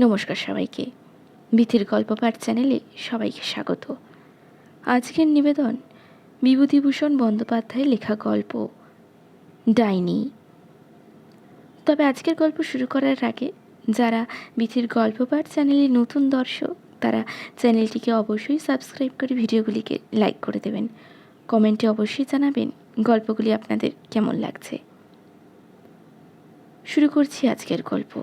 নমস্কার সবাইকে। বিথির গল্প পাঠ চ্যানেলে সবাইকে স্বাগত। আজকের নিবেদন বিভূতিভূষণ বন্দ্যোপাধ্যায়ের লেখা গল্প, ডাইনি। তবে আজকের গল্প শুরু করার আগে যারা বিথির গল্প পাঠ চ্যানেলে নতুন দর্শক, তারা চ্যানেলটিকে অবশ্যই সাবস্ক্রাইব করে ভিডিওগুলিকে লাইক করে দেবেন। কমেন্টে অবশ্যই জানাবেন গল্পগুলি আপনাদের কেমন লাগছে। শুরু করছি আজকের গল্প।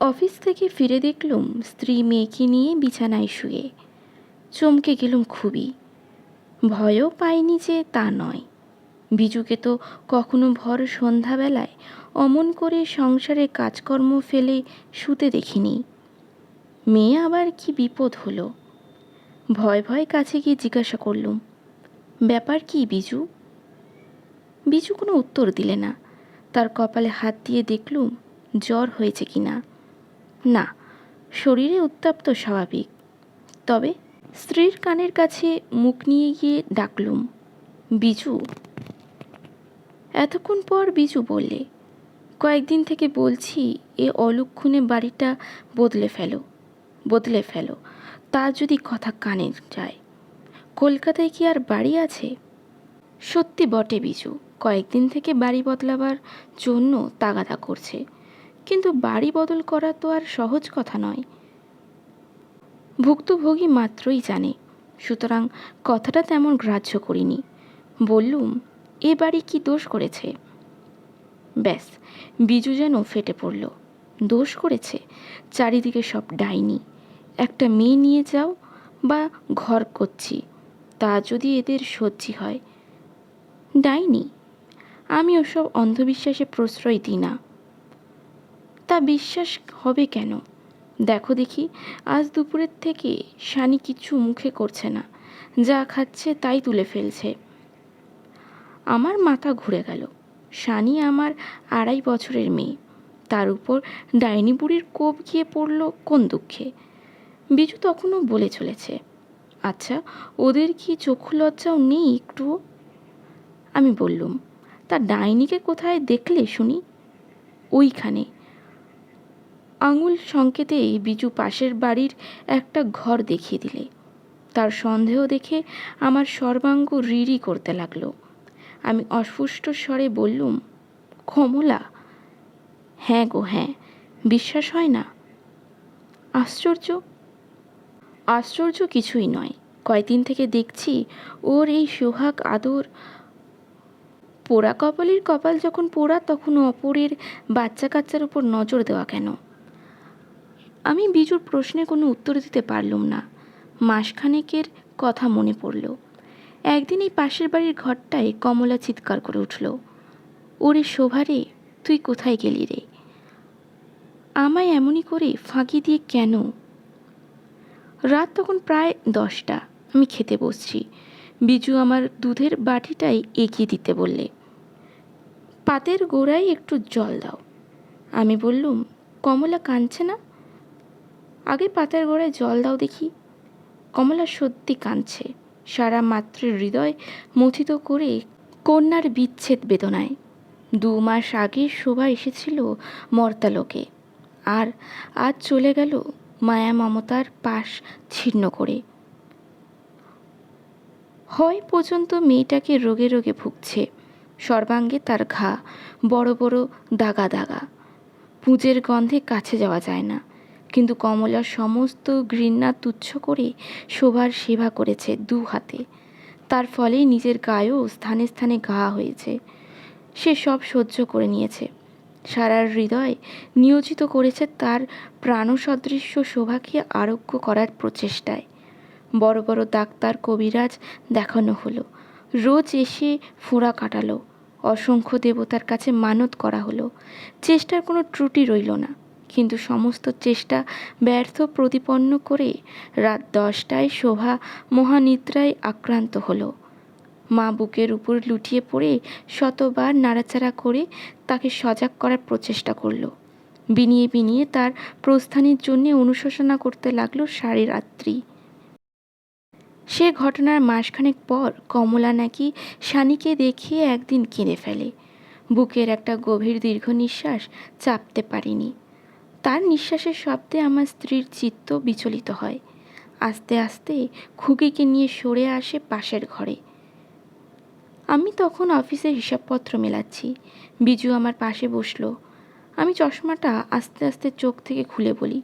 অফিস থেকে ফিরে দেখলুম স্ত্রী মেয়েকে নিয়ে বিছানায় শুয়ে। চমকে গেলুম খুবই। ভয়ও পাইনি যে তা নয়। বিজুকে তো কখনো ভর সন্ধ্যাবেলায় অমন করে সংসারে কাজকর্ম ফেলে শুতে দেখিনি। মেয়ে আবার কি বিপদ হলো? ভয় ভয় কাছে গিয়ে জিজ্ঞাসা করলুম, ব্যাপার কি বিজু? বিজু কোনো উত্তর দিলে না। তার কপালে হাত দিয়ে দেখলুম, জ্বর হয়েছে কিনা? না না, শরীরে উত্তাপ্ত স্বাভাবিক। তবে স্ত্রীর কানের কাছে মুখ নিয়ে গিয়ে ডাকলুম, বিজু। এতক্ষণ পর বিজু বললে, কয়েকদিন থেকে বলছি, এ অলক্ষণে বাড়িটা বদলে ফেলো বদলে ফেলো, তা যদি কথা কানে যায়। কলকাতায় কি আর বাড়ি আছে? সত্যি বটে বিজু, কয়েকদিন থেকে বাড়ি বদলাবার জন্য তাগাদা করছে। কিন্তু বাড়ি বদল করা তো আর সহজ কথা নয়। ভুক্তভোগী মাত্রই জানে, সুতরাং কথাটা তেমন গ্রাহ্য করিনি। বললুম, এ বাড়ি কি দোষ করেছে? ব্যাস, বিজু যেন ফেটে পড়ল। দোষ করেছে? চারিদিকে সব ডাইনি। একটা মেয়ে নিয়ে যাও বা ঘর করছি, তা যদি এদের সহ্যি হয়। ডাইনি? আমি ওসব অন্ধবিশ্বাসে প্রশ্রয় দিই না। তা বিশ্বাস হবে কেন? দেখো দেখি, আজ দুপুরের থেকে শানি কিছু মুখে করছে না। যা খাচ্ছে তাই তুলে ফেলছে। আমার মাথা ঘুরে গেল। শানি আমার আড়াই বছরের মেয়ে। তার উপর ডাইনি বুড়ির কোপ গিয়ে পড়ল কোন দুঃখে। বিজু তখনও বলে চলেছে আচ্ছা ওদের কি চক্ষু লজ্জাও নেই একটুও? আমি বললুম, তা ডাইনিকে কোথায় দেখলে শুনি? ওইখানে। আঙুল সংকেতেই বিজু পাশের বাড়ির একটা ঘর দেখিয়ে দিলে। তার সন্দেহ দেখে আমার সর্বাঙ্গ রিরি করতে লাগল। আমি অস্ফুষ্ট স্বরে বললুম, কমলা? হ্যাঁ গো হ্যাঁ বিশ্বাস হয় না। আশ্চর্য? আশ্চর্য কিছুই নয়। কয়দিন থেকে দেখছি ওর এই সোহাগ আদর। পোড়া কপালের কপাল যখন পোড়া, তখন অপরের বাচ্চা কাচ্চার উপর নজর দেওয়া কেন? আমি বিজুর প্রশ্নে কোনো উত্তর দিতে পারলুম না। মাসখানেকের কথা মনে পড়ল। একদিন এই পাশের বাড়ির ঘরটায় কমলা চিৎকার করে উঠল, ওরে শোভারে, তুই কোথায় গেলি রে? আমায় এমনই করে ফাঁকি দিয়ে কেন? রাত তখন প্রায় দশটা, আমি খেতে বসছি। বিজু আমার দুধের বাটিটাই এগিয়ে দিতে বললে, পাতের গোড়ায় একটু জল দাও। আমি বললুম, কমলা কাঁদছে না? আগে পাতার গোড়ায় জল দাও দেখি। কমলা সত্যি কাঁদছে। সারা মাতৃ হৃদয় মথিত করে কন্যার বিচ্ছেদ বেদনায়। দু মাস আগে শোভা এসেছিল মর্তালোকে। আর আজ চলে গেল মায়া মমতার পাশ ছিন্ন করে। হয় পর্যন্ত মেয়েটাকে রোগে রোগে ভুগছে। সর্বাঙ্গে তার ঘা, বড় বড় দাগা দাগা। পুজের গন্ধে কাছে যাওয়া যায় না। কিন্তু কমলা সমস্ত ঘৃণা তুচ্ছ করে শোভার সেবা করেছে দু হাতে। তার ফলে নিজের গায়েও স্থানে স্থানে ঘা হয়েছে। সে সব সহ্য করে নিয়েছে। সারার হৃদয় নিয়োজিত করেছে তার প্রাণসদৃশ্য শোভাকে আরোগ্য করার প্রচেষ্টায়। বড় বড় ডাক্তার কবিরাজ দেখানো হলো। রোজ এসে ফোঁড়া কাটালো। অসংখ্য দেবতার কাছে মানত করা হলো। চেষ্টার কোনো ত্রুটি রইল না। কিন্তু সমস্ত চেষ্টা ব্যর্থ প্রতিপন্ন করে রাত দশটায় শোভা মহানিদ্রায় আক্রান্ত হলো। মা বুকের উপর লুটিয়ে পড়ে শতবার নাড়াচাড়া করে তাকে সজাগ করার প্রচেষ্টা করল। বিনিয়ে বিনিয়ে তার প্রস্থানের জন্যে অনুশোচনা করতে লাগল সারি রাত্রি। সে ঘটনার মাসখানেক পর কমলা নাকি শানিকে দেখিয়ে একদিন কেঁদে ফেলে। বুকের একটা গভীর দীর্ঘ নিঃশ্বাস চাপতে পারিনি। তার নিঃশ্বাসের শব্দে আমার স্ত্রীর চিত্ত বিচলিত হয়। আস্তে আস্তে খুকিকে নিয়ে সরে আসে পাশের ঘরে। আমি তখন অফিসের হিসাবপত্র মেলাচ্ছি। বিজু আমার পাশে বসল। আমি চশমাটা আস্তে আস্তে চোখ থেকে খুলে বলি,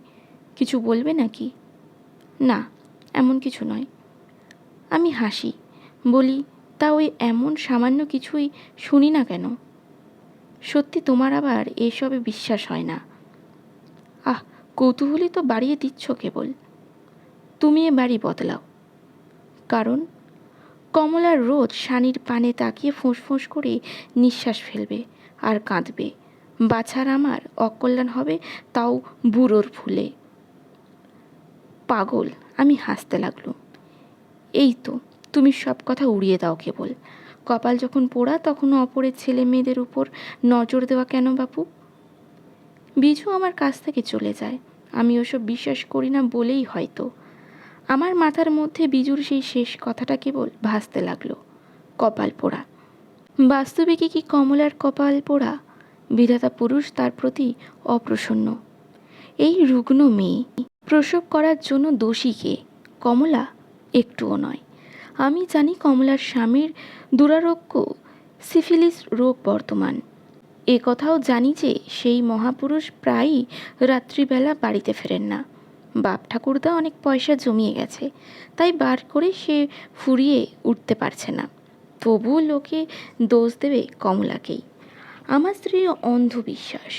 কিছু বলবে নাকি? না, এমন কিছু নয়। আমি হাসি, বলি, তা ওই এমন সামান্য কিছুই শুনি না কেন? সত্যি তোমার আবার এসবে বিশ্বাস হয় না। আহ, কৌতূহলী তো বাড়িয়ে দিচ্ছ কেবল। তুমি এ বাড়ি বদলাও। কারণ কমলার রোজ শানির পানে তাকিয়ে ফোঁস করে নিঃশ্বাস ফেলবে আর কাঁদবে। বাছার আমার অকল্যাণ হবে তাও বুড়োর ফুলে। পাগল, আমি হাসতে লাগলুম। এই তো, তুমি সব কথা উড়িয়ে দাও কেবল। কপাল যখন পোড়া, তখন অপরের ছেলে মেয়েদের উপর নজর দেওয়া কেন বাপু? বিজু আমার কাছ থেকে চলে যায়। আমি ওসব বিশ্বাস করি না বলেই হয়তো। আমার মাথার মধ্যে বিজুর সেই শেষ কথাটা কেবল ভাসতে লাগল, কপাল পোড়া। বাস্তবিকই কি কমলার কপাল পোড়া? বিধাতা পুরুষ তার প্রতি অপ্রসন্ন। এই রুগ্ন মেয়ে প্রসব করার জন্য দোষী কে? কমলা একটুও নয়। আমি জানি কমলার স্বামীর দুরারোগ্য, সিফিলিস রোগ বর্তমান। এ কথাও জানি যে সেই মহাপুরুষ প্রায়ই রাত্রিবেলা বাড়িতে ফেরেন না। বাপ ঠাকুরদা অনেক পয়সা জমিয়ে গেছে, তাই বার করে সে ফুরিয়ে উঠতে পারছে না। তবুও লোকে দোষ দেবে কমলাকেই। আমার স্ত্রীর অন্ধবিশ্বাস।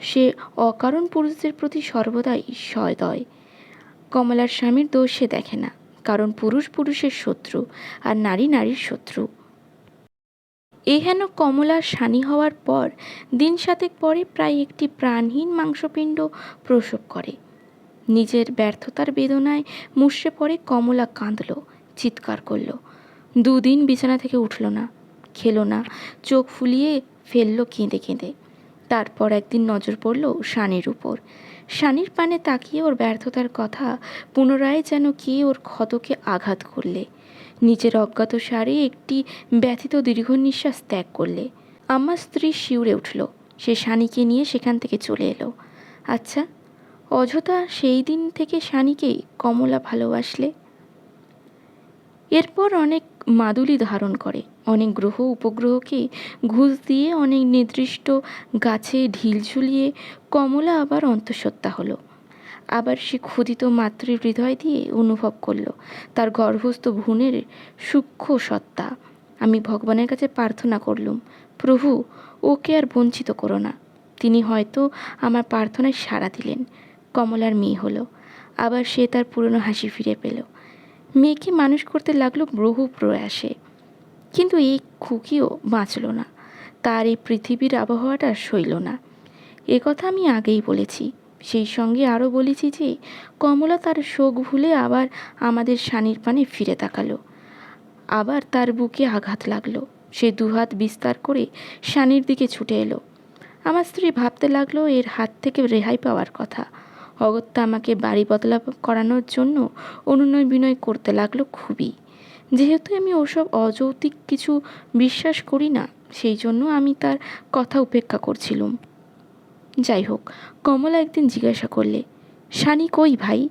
সে অকারণ পুরুষদের প্রতি সর্বদাই সদয়। কমলার স্বামীর দোষ সে দেখে না, কারণ পুরুষ পুরুষের শত্রু, আর নারী নারীর শত্রু। এ হেন কমলার সানি হওয়ার পর দিন সাতেক পরে প্রায় একটি প্রাণহীন মাংসপিণ্ড প্রসব করে। নিজের ব্যর্থতার বেদনায় মুষড়ে পড়ে কমলা কাঁদল, চিৎকার করল। দুদিন বিছানা থেকে উঠল না, খেলো না, চোখ ফুলিয়ে ফেলল কেঁদে কেঁদে। তারপর একদিন নজর পড়ল শানির উপর। শানির পানে তাকিয়ে ওর ব্যর্থতার কথা পুনরায় যেন কে ওর ক্ষতকে আঘাত করলে। নিজের অজ্ঞাত সারে একটি ব্যথিত দীর্ঘ নিঃশ্বাস ত্যাগ করলে। আমার স্ত্রী শিউরে উঠল। সে শানিকে নিয়ে সেখান থেকে চলে এলো। আচ্ছা অযথা সেই দিন থেকে শানিকেই কমলা ভালোবাসলে? এরপর অনেক মাদুলি ধারণ করে। অনেক গ্রহ উপগ্রহকে ঘুষ দিয়ে অনেক নির্দিষ্ট গাছে ঢিল ঝুলিয়ে কমলা আবার অন্তঃসত্ত্বা হলো। আবার সে ক্ষুদিত মাতৃ হৃদয় দিয়ে অনুভব করল, তার গর্ভস্থ ভ্রূণের সূক্ষ্ম সত্তা। আমি ভগবানের কাছে প্রার্থনা করলুম, প্রভু, ওকে আর বঞ্চিত করো না। তিনি হয়তো আমার প্রার্থনায় সাড়া দিলেন, কমলার মেয়ে হলো। আবার সে তার পুরনো হাসি ফিরে পেল। মেয়েকে মানুষ করতে লাগল বহু প্রয়াসে। কিন্তু এই খুকিও বাঁচল না। তার এই পৃথিবীর আবহাওয়াটা সইল না। এ কথা আমি আগেই বলেছি। সেই সঙ্গে আরও বলেছি যে, কমলা তার শোক ভুলে আবার আমাদের শানির পানে ফিরে তাকালো। আবার তার বুকে আঘাত লাগল। সে দুহাত বিস্তার করে শানির দিকে ছুটে এলো। আমার স্ত্রী ভাবতে লাগল এর হাত থেকে রেহাই পাওয়ার কথা। অগত্যা আমাকে বাড়ি বদলা করানোর জন্য অনুনয় বিনয় করতে লাগল খুবই। যেহেতু আমি ওসব অযৌক্তিক কিছু বিশ্বাস করি না, সেই জন্য আমি তার কথা উপেক্ষা করছিলুম। যাই হোক, কমলা একদিন জিজ্ঞাসা করলে, শানি কই ভাই?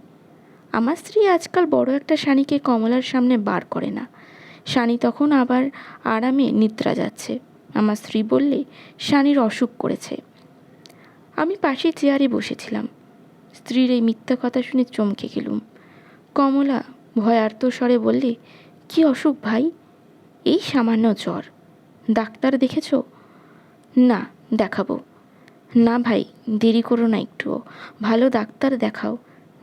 আমার স্ত্রী আজকাল বড় একটা শানিকে কমলার সামনে বার করে না। শানি তখন আবার আরামে নিদ্রা যাচ্ছে। আমার স্ত্রী বললে, শানির অসুখ করেছে। আমি পাশে চেয়ারে বসেছিলাম। স্ত্রীর এই মিথ্যা কথা শুনে চমকে গেলুম। কমলা ভয়ার্ত স্বরে বললে কি অসুখ ভাই? এই সামান্য জ্বর। ডাক্তার দেখেছ? না, দেখাবো। না ভাই, দেরি করো না একটুও। ভালো ডাক্তার দেখাও।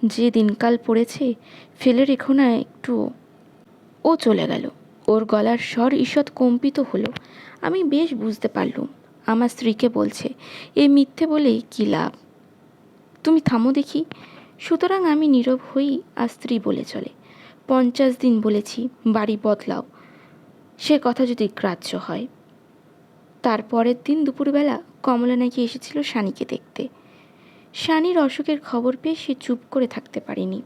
যে দিনকাল পড়েছে, ফেলে রেখো না একটুও। ও চলে গেল। ওর গলার স্বর ঈষৎ কম্পিত হলো। আমি বেশ বুঝতে পারলুম। আমার স্ত্রীকে বলছে, এ মিথ্যে বলে কী লাভ? তুমি থামো দেখি। সুতরাং আমি নীরব হই আর স্ত্রী বলে চলে। পঞ্চাশ দিন বলেছি, বাড়ি বদলাও। সে কথা যদি গ্রাহ্য হয়। তার পরের দিন দুপুরবেলা কমলা নাকি এসেছিল শানিকে দেখতে। শানির অসুখের খবর পেয়ে সে চুপ করে থাকতে পারেনি।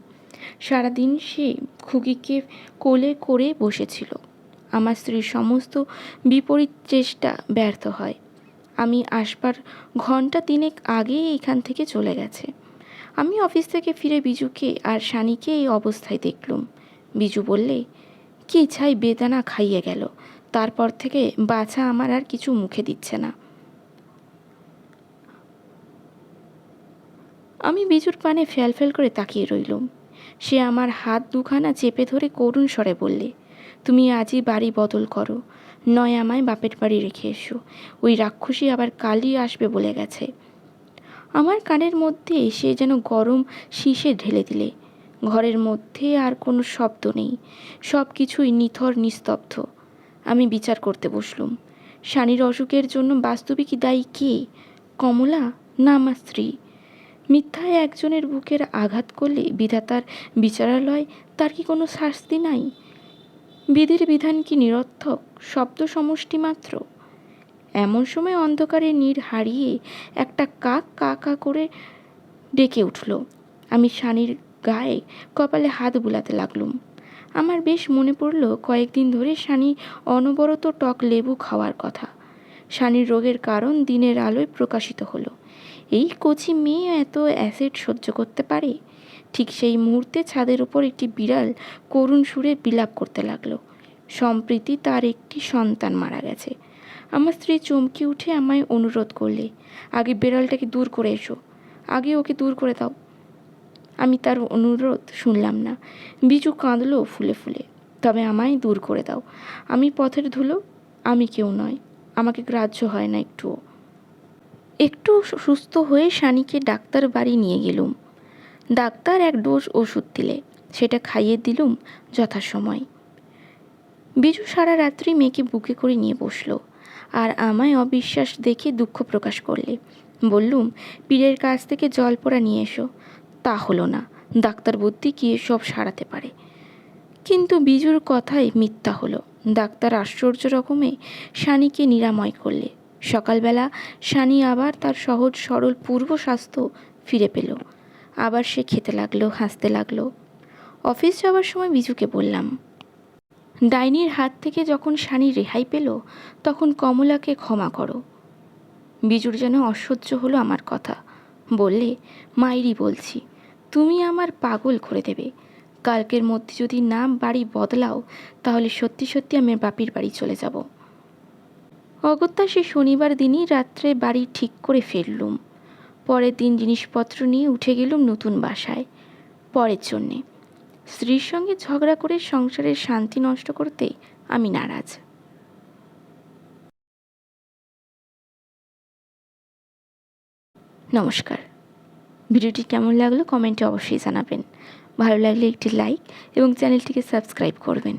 সারাদিন সে খুকিকে কোলে করে বসেছিল। আমার স্ত্রীর সমস্ত বিপরীত চেষ্টা ব্যর্থ হয়। আমি আসবার ঘণ্টা তিনেক আগেই এখান থেকে চলে গেছে। আমি অফিস থেকে ফিরে বিজুকে আর শানিকে এই অবস্থায় দেখলুম। বিজু বললে, কি ছাই বেদানা খাইয়ে গেল? তারপর থেকে বাছা আমার আর কিছু মুখে দিচ্ছে না। আমি বিজুর পানে ফ্যাল ফ্যাল করে তাকিয়ে রইলুম। সে আমার হাত দুখানা চেপে ধরে করুণ স্বরে বললে, তুমি আজই বাড়ি বদল করো। নয় আমায় বাপের বাড়ি রেখে এসো। ওই রাক্ষসী আবার কালই আসবে বলে গেছে। আমার কানের মধ্যে সে যেন গরম শীষে ঢেলে দিলে। ঘরের মধ্যে আর কোনো শব্দ নেই। সব কিছুই নিথর, নিস্তব্ধ। আমি বিচার করতে বসলুম। শানির অসুখের জন্য বাস্তবিকই দায়ী কে? কমলা না আমার স্ত্রী? মিথ্যায় একজনের বুকের আঘাত করলে বিধাতার বিচারালয়, তার কি কোনো শাস্তি নাই? বিধির বিধান কি নিরর্থক, শব্দ সমষ্টি মাত্র? এমন সময় অন্ধকারে নীড় হারিয়ে একটা কাক কা কা করে ডেকে উঠল। আমি শানির গায়ে কপালে হাত বুলাতে লাগলুম। আমার বেশ মনে পড়ল কয়েকদিন ধরে শানি অনবরত টক লেবু খাওয়ার কথা। শানির রোগের কারণ দিনের আলোয় প্রকাশিত হলো। এই কচি মেয়ে এত অ্যাসিড সহ্য করতে পারে? ঠিক সেই মুহূর্তে ছাদের ওপর একটি বিড়াল করুণ সুরে বিলাপ করতে লাগল। সম্প্রীতি তার একটি সন্তান মারা গেছে। আমার স্ত্রী চমকে উঠে আমায় অনুরোধ করলে, আগে বিড়ালটাকে দূর করে এসো। আগে ওকে দূর করে দাও। আমি তার অনুরোধ শুনলাম না। বিজু কাঁদলো ফুলে ফুলে। তবে আমায় দূর করে দাও। আমি পথের ধুলো, আমি কেউ নয়। আমাকে গ্রাহ্য হয় না একটুও। একটু সুস্থ হয়ে শানিকে ডাক্তার বাড়ি নিয়ে গেলুম। ডাক্তার এক ডোজ ওষুধ দিলে। সেটা খাইয়ে দিলুম যথাসময়। বিজু সারা রাত্রি মেয়েকে বুকে করে নিয়ে বসল। আর আমায় অবিশ্বাস দেখে দুঃখ প্রকাশ করলে। বললুম, পীরের কাছ থেকে জল পোড়া নিয়ে এসো। তা হলো না। ডাক্তার বুদ্ধি কি সব সারাতে পারে? কিন্তু বিজুর কথাই মিথ্যা হলো। ডাক্তার আশ্চর্য রকমে শানিকে নিরাময় করলে। সকালবেলা শানি আবার তার সহজ সরল পূর্ব স্বাস্থ্য ফিরে পেল। আবার সে খেতে লাগল, হাসতে লাগল। অফিস যাওয়ার সময় বিজুকে বললাম, ডাইনির হাত থেকে যখন শানি রেহাই পেল, তখন কমলাকে ক্ষমা করো। বিজুর যেন অসহ্য হলো আমার কথা। বললে, মাইরি বলছি, তুমি আমার পাগল করে দেবে। কালকের মধ্যে যদি নাম বাড়ি বদলাও, তাহলে সত্যি সত্যি আমি বাপির বাড়ি চলে যাব। অগত্যা সে শনিবার দিনই রাত্রে বাড়ি ঠিক করে ফিরলুম পরের দিন জিনিসপত্র নিয়ে উঠে গেলুম নতুন বাসায়। পরের জন্যে। স্ত্রীর সঙ্গে ঝগড়া করে সংসারের শান্তি নষ্ট করতে আমি নারাজ। নমস্কার। ভিডিওটি কেমন লাগল কমেন্টে অবশ্যই জানাবেন। ভালো লাগলে একটি লাইক এবং চ্যানেলটিকে সাবস্ক্রাইব করবেন।